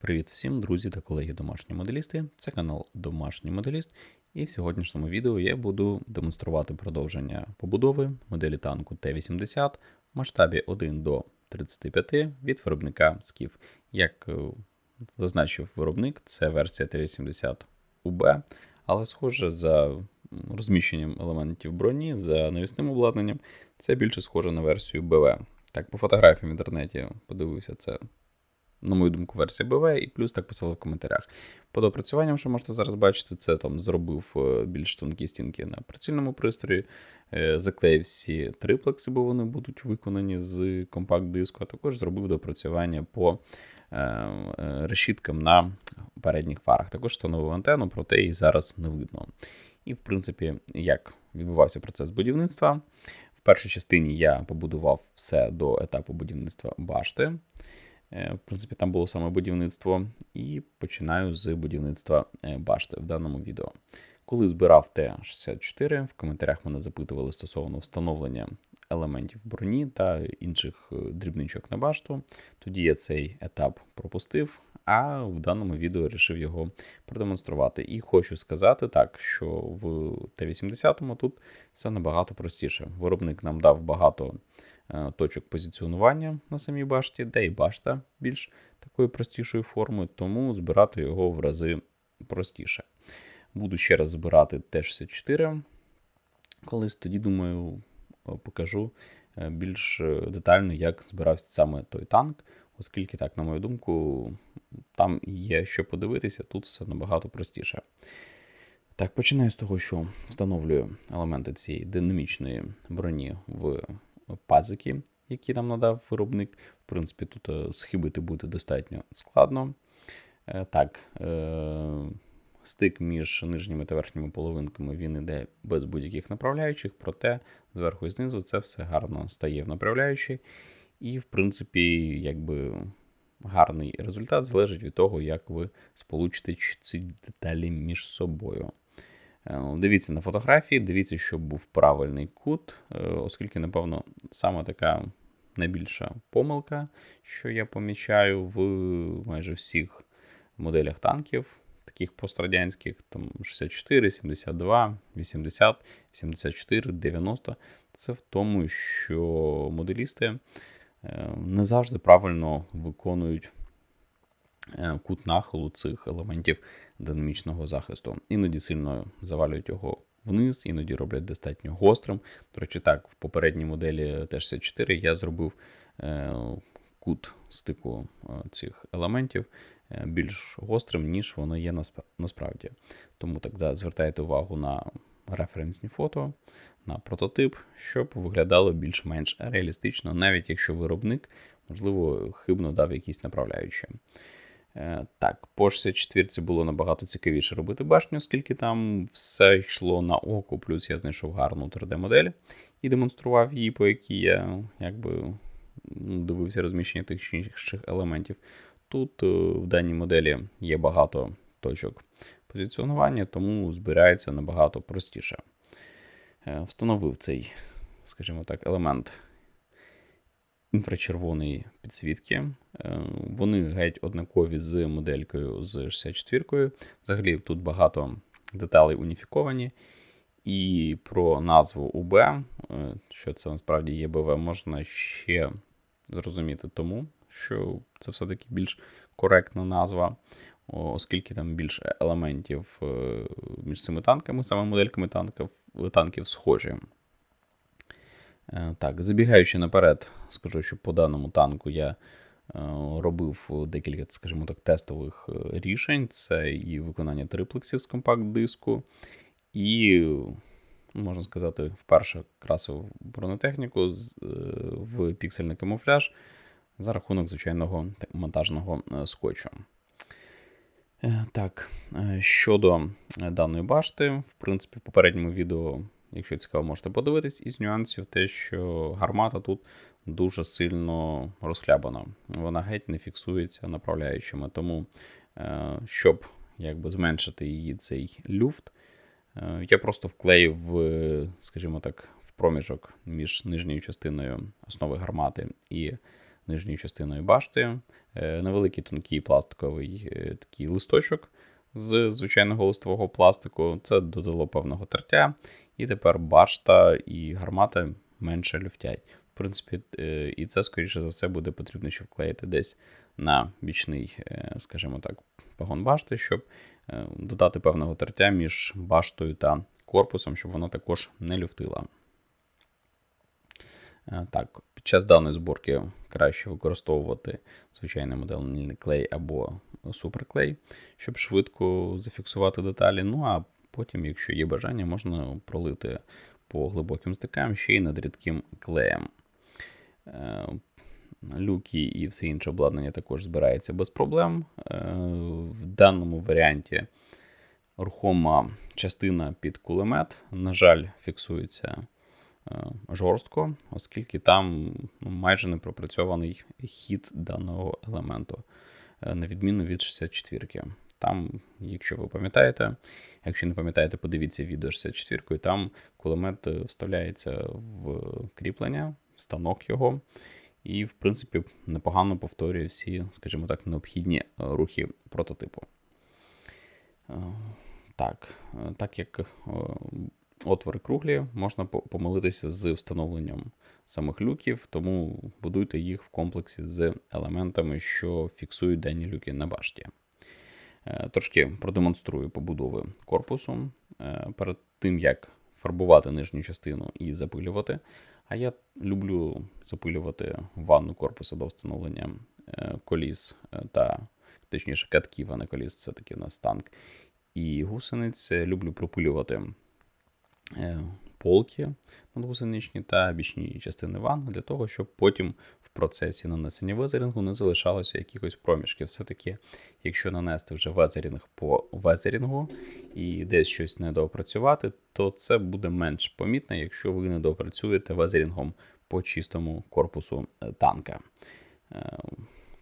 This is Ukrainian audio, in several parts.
Привіт всім, друзі та колеги домашні моделісти. Це канал Домашній Моделіст. І в сьогоднішньому відео я буду демонструвати продовження побудови моделі танку Т-80 в масштабі 1 до 35 від виробника Скіф. Як е, зазначив виробник, це версія Т-80 УБ, але схоже за розміщенням елементів броні, за навісним обладнанням, це більше схоже на версію БВ. Так, по фотографіям в інтернеті подивився це на мою думку, версія БВ, і плюс так писали в коментарях. По допрацюванням, що можете зараз бачити, це там зробив е, більш тонкі стінки на прицільному пристрої, е, заклеїв всі триплекси, бо вони будуть виконані з компакт-диску, а також зробив допрацювання по е, решіткам на передніх фарах. Також встановив антенну, проте її зараз не видно. І, в принципі, як відбувався процес будівництва. В першій частині я побудував все до етапу будівництва башти. Е, в принципі, там було саме будівництво, і починаю з будівництва е, башти в даному відео. Коли збирав Т-64, в коментарях мене запитували стосовно встановлення елементів броні та інших е, дрібничок на башту. Тоді я цей етап пропустив, а в даному відео вирішив його продемонструвати. І хочу сказати так, що в Т-80 тут все набагато простіше. Виробник нам дав багато точок позиціонування на самій башті, де і башта більш такої простішої форми, тому збирати його в рази простіше. Буду ще раз збирати Т-64. Колись тоді, думаю, е, покажу е, більш детально, як збирався саме той танк, оскільки, так, на мою думку, там є що подивитися, тут все набагато простіше. Так, починаю з того, що встановлюю елементи цієї динамічної броні в пазики, які нам надав виробник. В принципі, тут е, схибити буде достатньо складно. Е, так, е, стик між нижніми та верхніми половинками він йде без будь-яких направляючих, проте зверху і знизу це все гарно стає в направляючі. І, в принципі, якби гарний результат залежить від того, як ви сполучите ці деталі між собою. Е, дивіться на фотографії, дивіться, щоб був правильний кут, е, оскільки, напевно, саме така найбільша помилка, що я помічаю в майже всіх моделях танків, таких пострадянських, там 64, 72, 80, 74, 90. Це в тому, що моделісти е, не завжди правильно виконують кут нахилу цих елементів динамічного захисту. Іноді сильно завалюють його вниз, іноді роблять достатньо гострим. До речі, так, в попередній моделі Т-64 я зробив е, кут стику е, цих елементів більш гострим, ніж воно є насправді. Тому так, звертайте увагу на референсні фото, на прототип, щоб виглядало більш-менш реалістично, навіть якщо виробник, можливо, хибно дав якісь направляючі. Е, так, по 64 було набагато цікавіше робити башню, оскільки там все йшло на око, плюс я знайшов гарну 3D-модель і демонстрував її, по якій я якби дивився розміщення тих чи інших елементів. Тут е, в даній моделі є багато точок позиціонування, тому збирається набагато простіше. Е, встановив цей, скажімо так, елемент інфрачервоної підсвітки. Е, вони геть однакові з моделькою з 64-кою. Взагалі тут багато деталей уніфіковані. І про назву УБ, е, що це насправді є БВ, можна ще зрозуміти тому, що це все-таки більш коректна назва, оскільки там більше елементів е, між цими танками, саме модельками танків, танків схожі. Е, так, забігаючи наперед, скажу, що по даному танку я е, робив декілька, скажімо так, тестових е, рішень. Це і виконання триплексів з компакт-диску, і, можна сказати, вперше красив бронетехніку в піксельний камуфляж за рахунок звичайного монтажного скотчу. Так, щодо даної башти, в принципі, в попередньому відео Якщо цікаво, можете подивитись, із нюансів те, що гармата тут дуже сильно розхлябана. Вона геть не фіксується направляючими. Тому, е, щоб якби зменшити її цей люфт, е, я просто вклеїв, скажімо так, в проміжок між нижньою частиною основи гармати і нижньою частиною башти, е, невеликий тонкий пластиковий такий листочок з звичайного листового пластику. Це додало певного тертя, і тепер башта і гармата менше люфтять. В принципі, е, і це, скоріше за все, буде потрібно ще вклеїти десь на бічний, е, скажімо так, пагон башти, щоб е, додати певного тертя між баштою та корпусом, щоб вона також не люфтила. Так, під час даної зборки краще використовувати звичайний модель клей або суперклей, щоб швидко зафіксувати деталі. Ну а потім, якщо є бажання, можна пролити по глибоким стикам ще й над рідким клеєм. Е, Люки і все інше обладнання також збирається без проблем. Е, В даному варіанті рухома частина під кулемет, на жаль, фіксується е, жорстко, оскільки там ну, майже не пропрацьований хід даного елементу, на відміну від 64-ки. Там, якщо ви пам'ятаєте, якщо не пам'ятаєте, подивіться відео 64 там кулемет е, вставляється в кріплення, в станок його, і, в принципі, непогано повторює всі, скажімо так, необхідні е, рухи прототипу. Е, Так, е, так як е, отвори круглі, можна помилитися з встановленням самих люків, тому будуйте їх в комплексі з елементами, що фіксують дані люки на башті. Е, Трошки продемонструю побудови корпусу е, перед тим, як фарбувати нижню частину і запилювати. А я люблю запилювати ванну корпусу до встановлення е, коліс та, точніше, катків, а не коліс, це таки у нас танк. І гусениць люблю пропилювати полки надгусеничні та бічні частини ванни для того, щоб потім в процесі нанесення везерінгу не залишалося якихось проміжків. Все-таки, якщо нанести вже везерінг по везерінгу і десь щось не доопрацювати, то це буде менш помітно, якщо ви не доопрацюєте везерінгом по чистому корпусу е, танка. Е,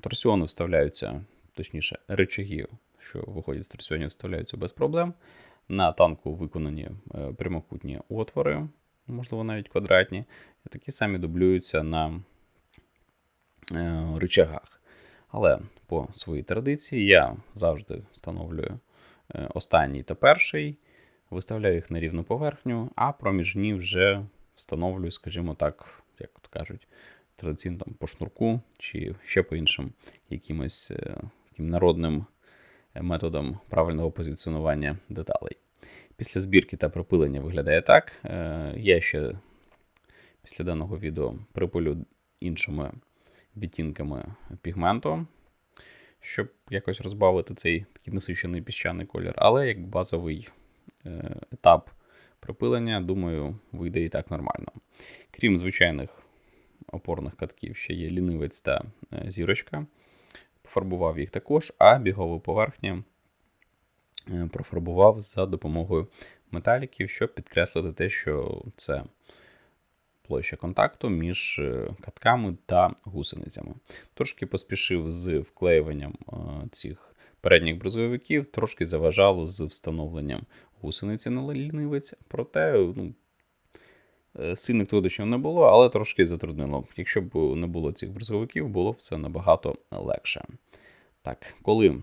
Торсіони вставляються, точніше, речаги, що виходять з торсіонів, вставляються без проблем. На танку виконані е, прямокутні отвори, можливо, навіть квадратні. І такі самі дублюються на е, рычагах. Але по своїй традиції я завжди встановлюю е, останній та перший, виставляю їх на рівну поверхню, а проміжні вже встановлюю, скажімо так, як кажуть, традиційно там, по шнурку чи ще по іншим якимось таким народним методом правильного позиціонування деталей. Після збірки та пропилення виглядає так. Е, Я ще після даного відео припилю іншими відтінками пігменту, щоб якось розбавити цей такий насичений піщаний колір. Але як базовий е, етап припилення, думаю, вийде і так нормально. Крім звичайних опорних катків, ще є лінивець та е, зірочка. Пофарбував їх також, а бігову поверхню е, профарбував за допомогою металіків, щоб підкреслити те, що це площа контакту між е, катками та гусеницями. Трошки поспішив з вклеюванням е, цих передніх бризовиків, трошки заважало з встановленням гусениці на лінивець, проте ну, сильних труднощів не було, але трошки затруднило. Якщо б не було цих бризовиків, було б це набагато легше. Так, коли е,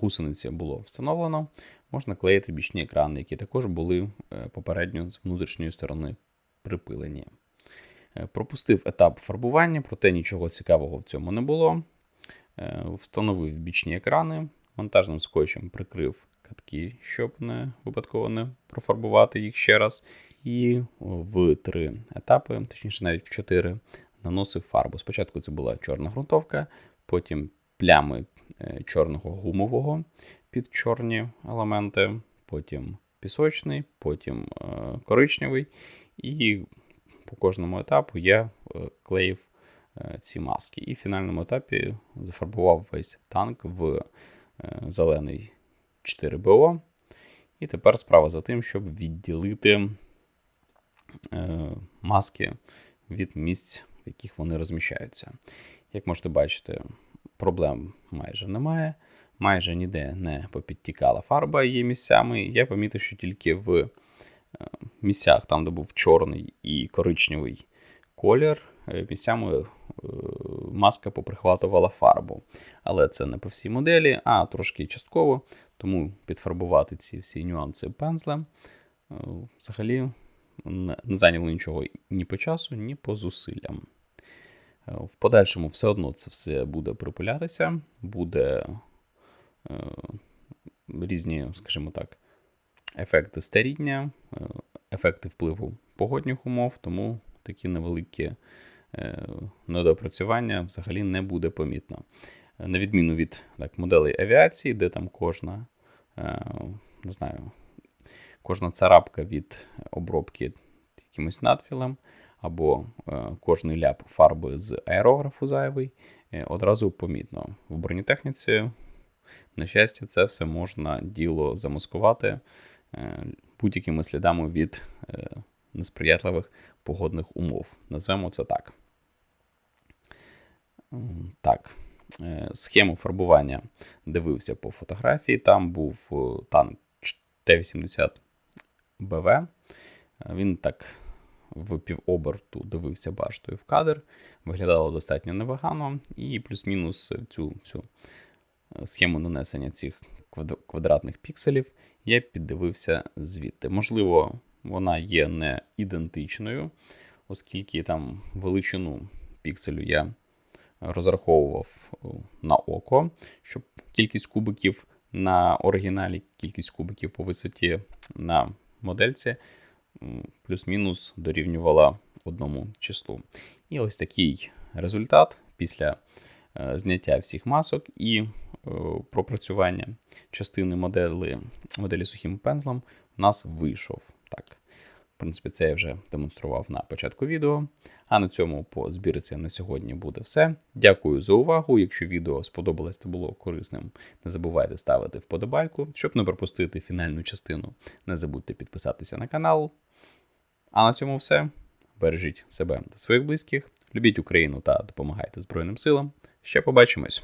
гусениці було встановлено, можна клеїти бічні екрани, які також були е, попередньо з внутрішньої сторони припилені. Е, Пропустив етап фарбування, проте нічого цікавого в цьому не було. Е, Встановив бічні екрани, монтажним скотчем прикрив катки, щоб не випадково не профарбувати їх ще раз. І в три етапи, точніше навіть в чотири, наносив фарбу. Спочатку це була чорна ґрунтовка, потім плями е, чорного гумового під чорні елементи, потім пісочний, потім е, коричневий. І по кожному етапу я е, клеїв ці маски. І в фінальному етапі зафарбував весь танк в зелений 4БО. І тепер справа за тим, щоб відділити маски від місць, в яких вони розміщаються. Як можете бачити, проблем майже немає. Майже ніде не попідтікала фарба її місцями. Я помітив, що тільки в е, місцях, там, де був чорний і коричневий колір, е, місцями е, маска поприхватувала фарбу. Але це не по всій моделі, а трошки частково, тому підфарбувати ці всі нюанси пензлем е, взагалі не зайняло нічого ні по часу, ні по зусиллям. Е, В подальшому все одно це все буде припилятися, буде е, різні, скажімо так, ефекти старіння, е, ефекти впливу погодних умов, тому такі невеликі е, недопрацювання взагалі не буде помітно. Е, На відміну від так, моделей авіації, де там кожна, е, не знаю, кожна царапка від обробки якимось надфілем, або е, кожний ляп фарби з аерографу зайвий, е, одразу помітно. В бронетехніці, на щастя, це все можна діло замаскувати е, будь-якими слідами від несприятливих погодних умов. Назвемо це так. Так, схему фарбування дивився по фотографії. Там був танк Т-80 БВ. Він так в півоберту дивився баштою в кадр. Виглядало достатньо невигано, і плюс-мінус цю всю е, схему нанесення цих квадратних пікселів я піддивився звідти. Можливо, вона є не ідентичною, оскільки там величину пікселю я розраховував е, на око, щоб кількість кубиків на оригіналі, кількість кубиків по висоті на модельці плюс-мінус дорівнювала одному числу. І ось такий результат після е, зняття всіх масок і е, пропрацювання частини моделі, моделі сухим пензлем у нас вийшов. Так, принципі, це я вже демонстрував на початку відео. А на цьому по збірці на сьогодні буде все. Дякую за увагу. Якщо відео сподобалось та було корисним, не забувайте ставити вподобайку, щоб не пропустити фінальну частину. Не забудьте підписатися на канал. А на цьому все. Бережіть себе та своїх близьких, любіть Україну та допомагайте Збройним силам. Ще побачимось!